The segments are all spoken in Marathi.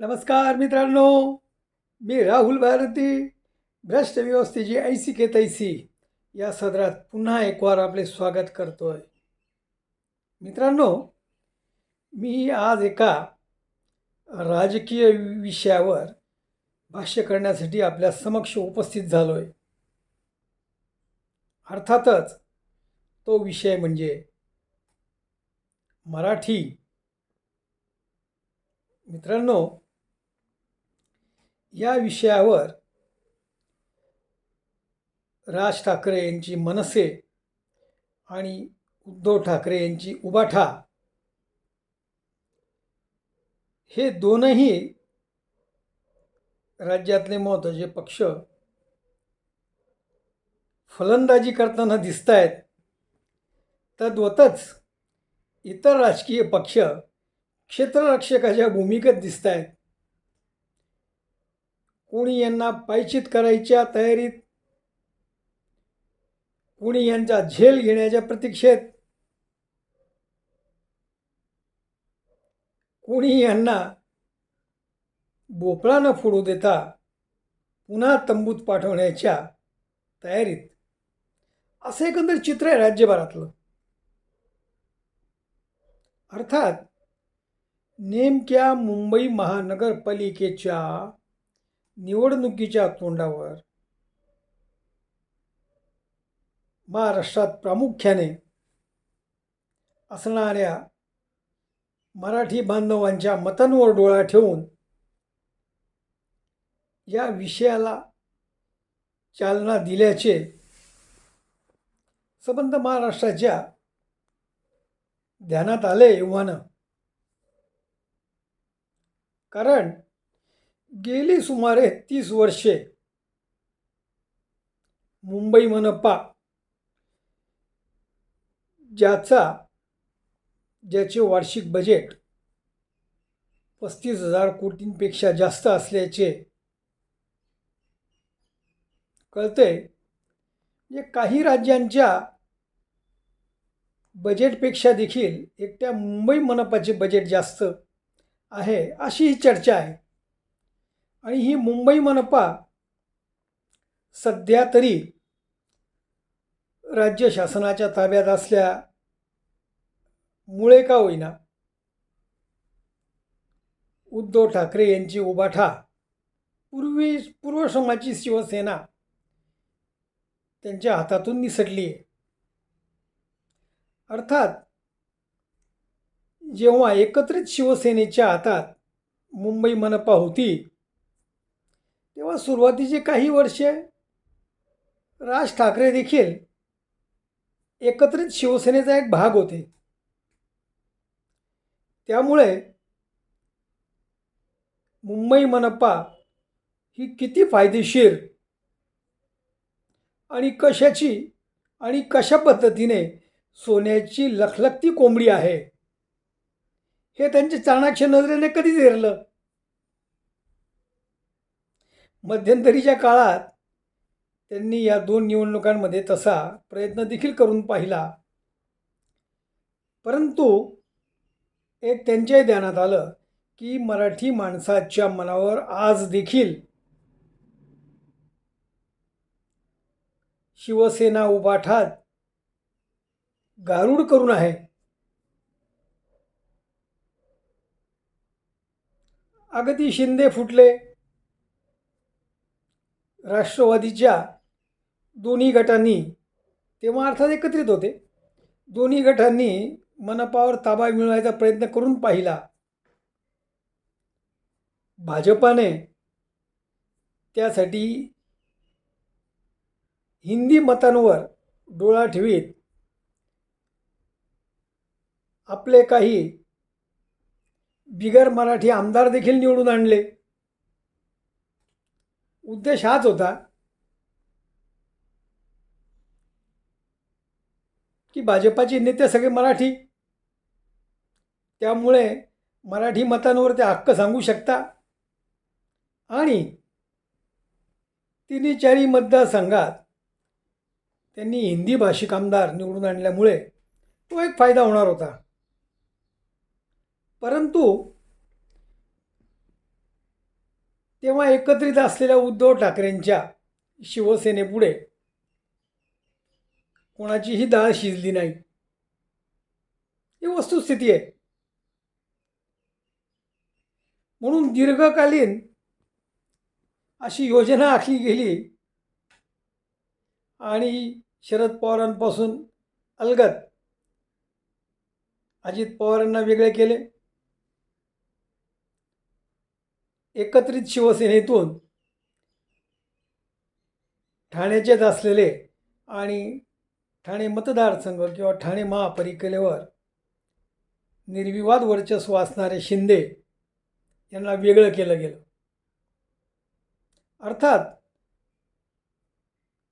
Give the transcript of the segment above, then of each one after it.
नमस्कार मित्रांनो मी राहुल भारती भ्रष्ट व्यवस्थेची ऐसी के तैसी. या सदरात पुन्हा एक वार आपले स्वागत करतो आहे मित्रांनो मी आज एका राजकीय विषयावर भाष्य करण्यासाठी आपल्या समक्ष उपस्थित झालो आहे अर्थातच तो विषय म्हणजे मराठी. मित्रांनो या विषयावर राज ठाकरे यांची मनसे आणि उद्धव ठाकरे यांची उबाठा हे दोनही राज्यातले महत्त्वाचे पक्ष फलंदाजी करताना दिसत आहेत तद्वतच इतर राजकीय पक्ष क्षेत्ररक्षकाच्या भूमिकेत दिसत आहेत कोणी यांना पायचित करायच्या तयारीत कोणी यांचा झेल घेण्याच्या प्रतीक्षेत कोणी यांना भोपळा न फोडू देता पुन्हा तंबूत पाठवण्याच्या तयारीत. असं एकंदर चित्र आहे राज्यभरातलं. अर्थात नेमक्या मुंबई महानगरपालिकेच्या निवडणुकीच्या तोंडावर महाराष्ट्रात प्रामुख्याने असणाऱ्या मराठी बांधवांच्या मतांवर डोळा ठेवून या विषयाला चालना दिल्याचे संबंध महाराष्ट्राच्या ध्यानात आले युवानं कारण गेली सुमारे तीस वर्षे. मुंबई मनपा ज्याचा ज्याचे वार्षिक बजेट पस्तीस हजार कोटींपेक्षा जास्त असल्याचे कळते. म्हणजे काही राज्यांच्या बजेटपेक्षा देखील एकट्या मुंबई मनपाचे बजेट जास्त आहे अशी ही चर्चा आहे. आणि ही मुंबई मनपा सध्या तरी राज्य शासनाच्या ताब्यात असल्यामुळे का होईना उद्धव ठाकरे यांची उबाठा पूर्वी पूर्वश्रमाची शिवसेना त्यांच्या हातातून निसटली आहे. अर्थात जेव्हा एकत्रित शिवसेनेच्या हातात मुंबई मनपा होती तेव्हा सुरुवातीचे काही वर्षे राज ठाकरे देखील एकत्रित शिवसेनेचा एक भाग होते. त्यामुळे मुंबई मनपा ही किती फायदेशीर आणि कशाची आणि कशा पद्धतीने सोन्याची लखलखती कोंबडी आहे हे त्यांच्या चाणाक्ष नजरेने कधीच हेरलं मध्यंतरीच्या काळात त्यांनी या दोन निवडणुकांमध्ये तसा प्रयत्न देखील करून पाहिला. परंतु एक त्यांच्याही ध्यानात आलं की मराठी माणसाच्या मनावर आज देखील शिवसेना उबाठात गारूड करून आहे. अगदी शिंदे फुटले. राष्ट्रवादीच्या दोन्ही गटांनी तेव्हा अर्थात एकत्रित होते. दोन्ही गटांनी मनपावर ताबा मिळवायचा प्रयत्न करून पाहिला. भाजपाने त्यासाठी हिंदी मतांवर डोळा ठेवीत. आपले काही बिगर मराठी आमदार देखील निवडून आणले. उद्देश हाच होता की भाजपाचे नेते सगळे मराठी. त्यामुळे मराठी मतांवर ते हक्क सांगू शकता. आणि तिन्ही चारी मतदारसंघात त्यांनी हिंदी भाषिक आमदार निवडून आणल्यामुळे तो एक फायदा होणार होता. परंतु तेव्हा एकत्रित असलेल्या उद्धव ठाकरेंच्या शिवसेनेपुढे कोणाचीही डाळ शिजली नाही. ही वस्तुस्थिती आहे. म्हणून दीर्घकालीन अशी योजना आखली गेली आणि शरद पवारांपासून अलगत अजित पवारांना वेगळे केले. एकत्रित शिवसेनेतून ठाण्याचेच असलेले आणि ठाणे मतदारसंघ किंवा ठाणे महापालिकेवर निर्विवाद वर्चस्व असणारे शिंदे यांना वेगळं केलं गेलं. अर्थात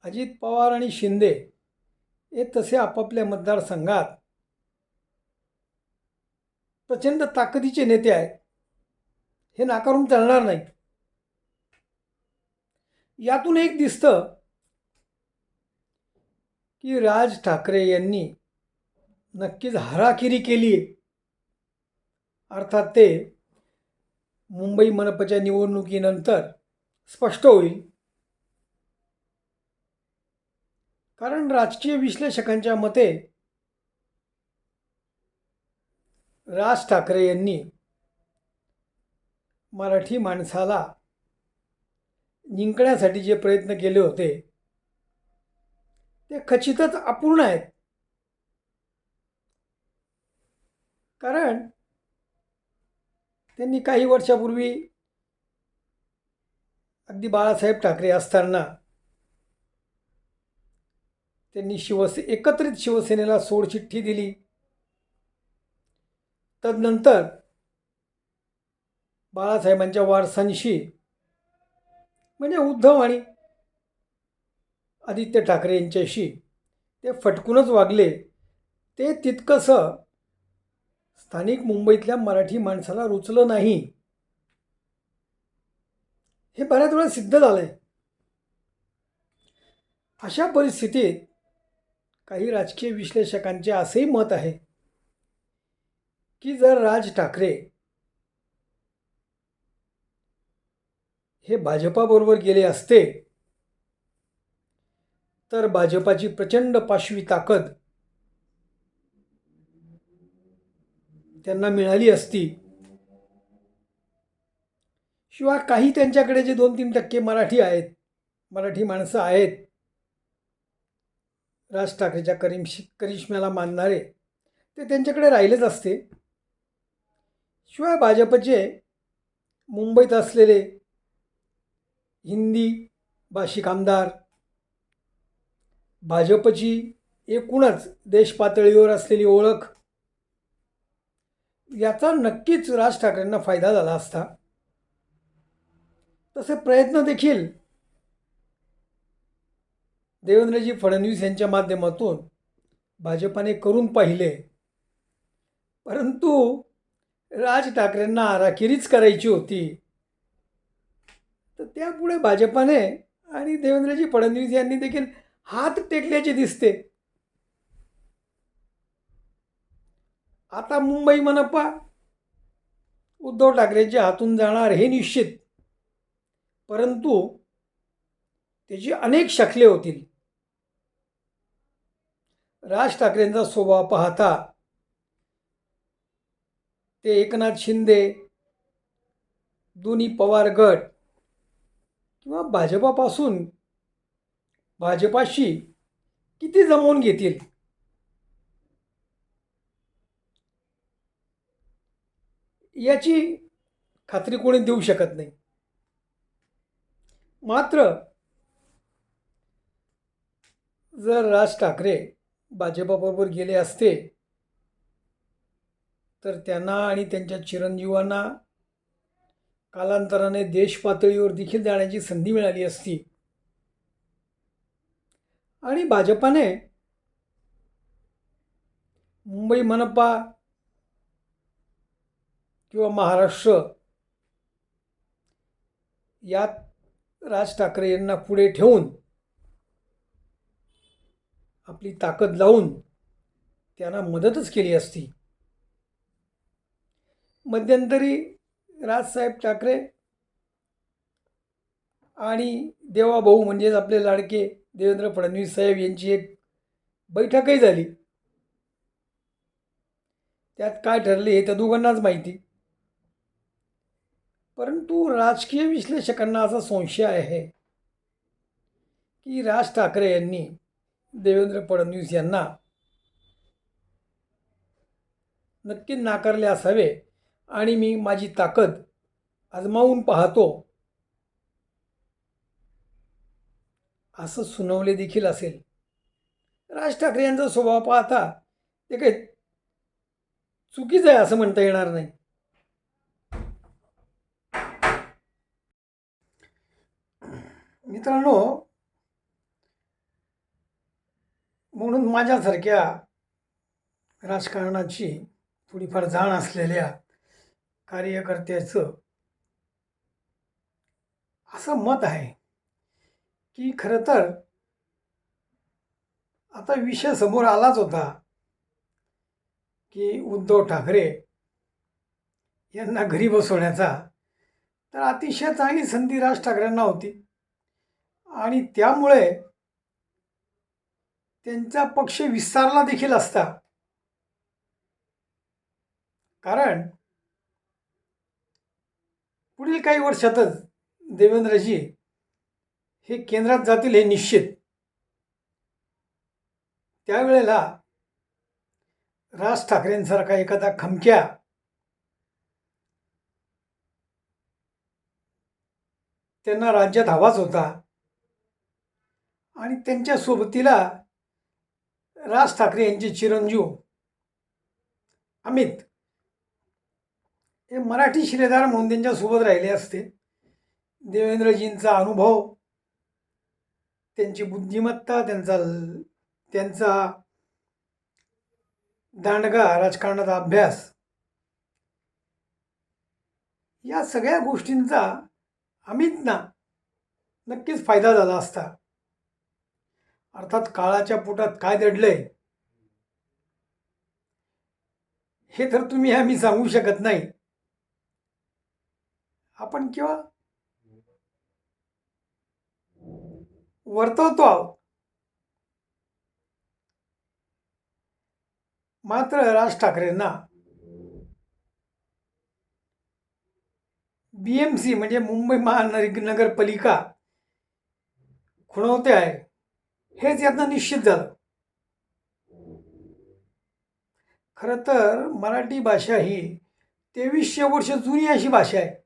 अजित पवार आणि शिंदे हे तसे आपापल्या मतदारसंघात प्रचंड ताकदीचे नेते आहेत. हे नाकारून चालणार नाही. यातून एक दिसतं की राज ठाकरे यांनी नक्कीच हाराकिरी केली आहे. अर्थात ते मुंबई मनपाच्या निवडणुकीनंतर स्पष्ट होईल. कारण राजकीय विश्लेषकांच्या मते राज ठाकरे यांनी मराठी माणसाला जिंकण्यासाठी जे प्रयत्न केले होते ते खचितच अपूर्ण आहेत. कारण त्यांनी काही वर्षापूर्वी अगदी बाळासाहेब ठाकरे असताना त्यांनी शिवसे एकत्रित शिवसेनेला सोडचिठ्ठी दिली. तदनंतर बाळासाहेबांच्या वारसांशी म्हणजे उद्धव आणि आदित्य ठाकरे यांच्याशी ते फटकूनच वागले. ते तितकंसं स्थानिक मुंबईतल्या मराठी माणसाला रुचलं नाही. हे बऱ्याच वेळा सिद्ध झालं आहे अशा परिस्थितीत काही राजकीय विश्लेषकांचे असेही मत आहे की जर राज ठाकरे हे भाजपाबरोबर गेले असते तर भाजपाची प्रचंड पाशवी ताकद त्यांना मिळाली असती. शिवाय काही त्यांच्याकडे जे दोन तीन टक्के मराठी आहेत मराठी माणसं आहेत राज ठाकरेच्या करिमशी करिश्म्याला मानणारे ते त्यांच्याकडे राहिलेच असते. शिवाय भाजपचे मुंबईत असलेले हिंदी भाषिक आमदार. भाजपची एकूणच देश पातळीवर असलेली ओळख. याचा नक्कीच राज ठाकरेंना फायदा झाला असता. तसे प्रयत्न देखील देवेंद्रजी फडणवीस यांच्या माध्यमातून भाजपाने करून पाहिले. परंतु राज ठाकरेंना आराखिरीच करायची होती. तर त्यापुढे भाजपाने आणि देवेंद्रजी फडणवीस यांनी देखील हात टेकल्याचे दिसते. आता मुंबई मनपा उद्धव ठाकरेंच्या हातून जाणार हे निश्चित. परंतु त्याची अनेक शक्ले होतील. राज ठाकरेंचा स्वभाव पाहता ते एकनाथ शिंदे दोन्ही पवार गट किंवा भाजपापासून भाजपाशी किती जमवून घेतील? याची खात्री कोणी देऊ शकत नाही. मात्र जर राज ठाकरे भाजपाबरोबर गेले असते तर त्यांना आणि त्यांच्या चिरंजीवांना कालांतराने देश पातळीवर देखील जाण्याची संधी मिळाली असती. आणि भाजपाने मुंबई मनपा किंवा महाराष्ट्र यात राज ठाकरे यांना पुढे ठेवून आपली ताकद लावून त्यांना मदतच केली असती. मध्यंतरी राजसाहेब ठाकरे आणि देवाभाऊ म्हणजेच आपले लाडके देवेंद्र फडणवीस साहेब यांची एक बैठकही झाली. त्यात काय ठरले हे त्या दोघांनाच माहिती. परंतु राजकीय विश्लेषकांना असा संशय आहे की राज ठाकरे यांनी देवेंद्र फडणवीस यांना नक्की नाकारले असावे आणि मी माझी ताकद आजमावून पाहतो. असं सुनावले देखील असेल. राज ठाकरे यांचा स्वभाव पाहता ते काही चुकीचं आहे असं म्हणता येणार नाही. मित्रांनो म्हणून माझ्यासारख्या राजकारणाची थोडीफार जाण असलेल्या कार्यकर्त्याचं असं मत आहे की खरं तर आता विषय समोर आलाच होता की उद्धव ठाकरे यांना घरी बसवण्याचा. तर अतिशय चांगली संधी राज ठाकरेंना होती. आणि त्यामुळे त्यांचा पक्ष विस्तारला देखील असता. कारण पुढील काही वर्षातच देवेंद्रजी हे केंद्रात जातील हे निश्चित. त्यावेळेला राज ठाकरेंसारखा एखादा खमक्या त्यांना राज्यात हवाच होता आणि त्यांच्या सोबतीला राज ठाकरे यांचे चिरंजीव अमित हे मराठी शिलेदार म्हणून त्यांच्यासोबत राहिले असते. देवेंद्रजींचा अनुभव त्यांची बुद्धिमत्ता त्यांचा त्यांचा दांडगा राजकारणाचा अभ्यास या सगळ्या गोष्टींचा अमितना नक्कीच फायदा झाला असता. अर्थात काळाच्या पोटात काय दडलंय? हे तर तुम्ही आम्ही सांगू शकत नाही. आपण किंवा वर्तवतो आहोत. मात्र राज ठाकरेंना बी एम सी म्हणजे मुंबई महानगरपालिका खुणवते आहे. हेच यातनं निश्चित झालं. खरं तर मराठी भाषा ही तेवीसशे वर्ष जुनी अशी भाषा आहे.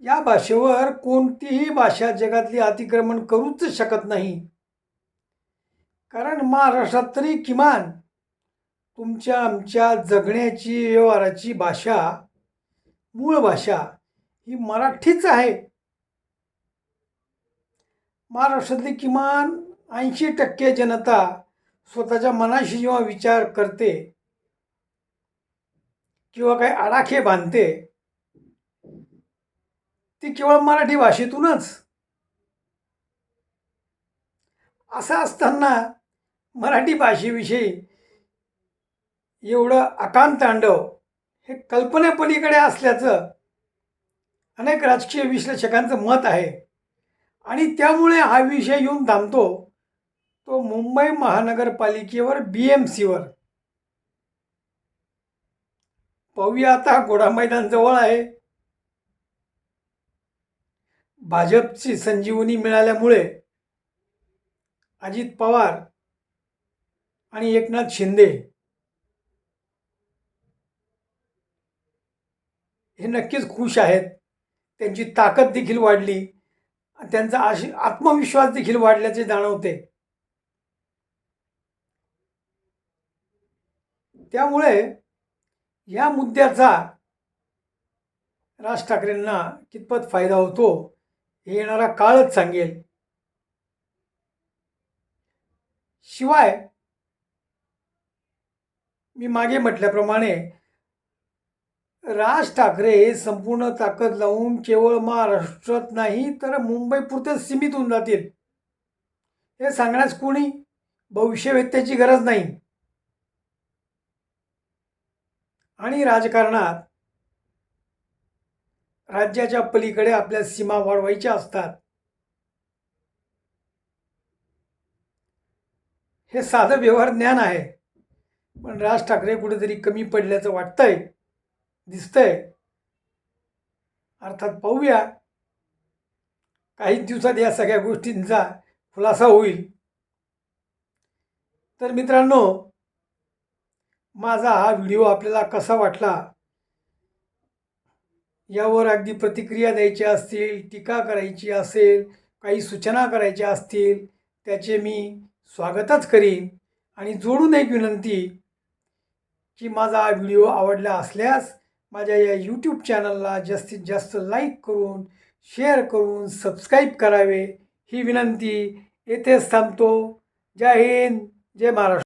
या भाषेवर कोणतीही भाषा जगातली अतिक्रमण करूच शकत नाही. कारण महाराष्ट्रात तरी किमान तुमच्या आमच्या जगण्याची व्यवहाराची भाषा मूळ भाषा ही मराठीच आहे. महाराष्ट्रातली किमान ऐंशी टक्के जनता स्वतःच्या मनाशी जेव्हा विचार करते किंवा काही आडाखे बांधते ती केवळ मराठी भाषेतूनच. असं असताना मराठी भाषेविषयी एवढं आकांत तांडव हे कल्पनेपलीकडे असल्याचं अनेक राजकीय विश्लेषकांचं मत आहे. आणि त्यामुळे हा विषय येऊन थांबतो तो मुंबई महानगरपालिकेवर बी एम सीवर पाहूया आता घोडा मैदान जवळ आहे. भाजपची संजीवनी मिळाल्यामुळे अजित पवार आणि एकनाथ शिंदे हे नक्कीच खुश आहेत. त्यांची ताकद देखील वाढली त्यांचा आशी आत्मविश्वास देखील वाढल्याचे जाणवते. त्यामुळे या मुद्द्याचा राज ठाकरेंना कितपत फायदा होतो? हे येणारा काळच सांगेल. शिवाय मी मागे म्हटल्याप्रमाणे राज ठाकरे हे संपूर्ण ताकद लावून केवळ महाराष्ट्रात नाही तर मुंबईपुरतेच सीमित होऊन जातील. हे सांगण्यास कोणी भविष्यवेत्याची गरज नाही. आणि राजकारणात राज्याच्या पलीकडे आपल्या सीमा वाढवायच्या असतात. हे साधं व्यवहार ज्ञान आहे. पण राज ठाकरे कुठेतरी कमी पडल्याचं वाटतंय दिसतंय. अर्थात पाहूया. काही दिवसात या सगळ्या गोष्टींचा खुलासा होईल. तर मित्रांनो माझा हा व्हिडिओ आपल्याला कसा वाटला? यावर अगदी प्रतिक्रिया द्यायच्या असतील टीका करायची असेल काही सूचना करायच्या असतील त्याचे मी स्वागतच करीन आणि जोडून एक विनंती की माझा हा व्हिडिओ आवडला असल्यास माझ्या या यूट्यूब चॅनलला जास्तीत जास्त लाईक करून शेअर करून सबस्क्राईब करावे. ही विनंती येथेच थांबतो. जय हिंद जय महाराष्ट्र.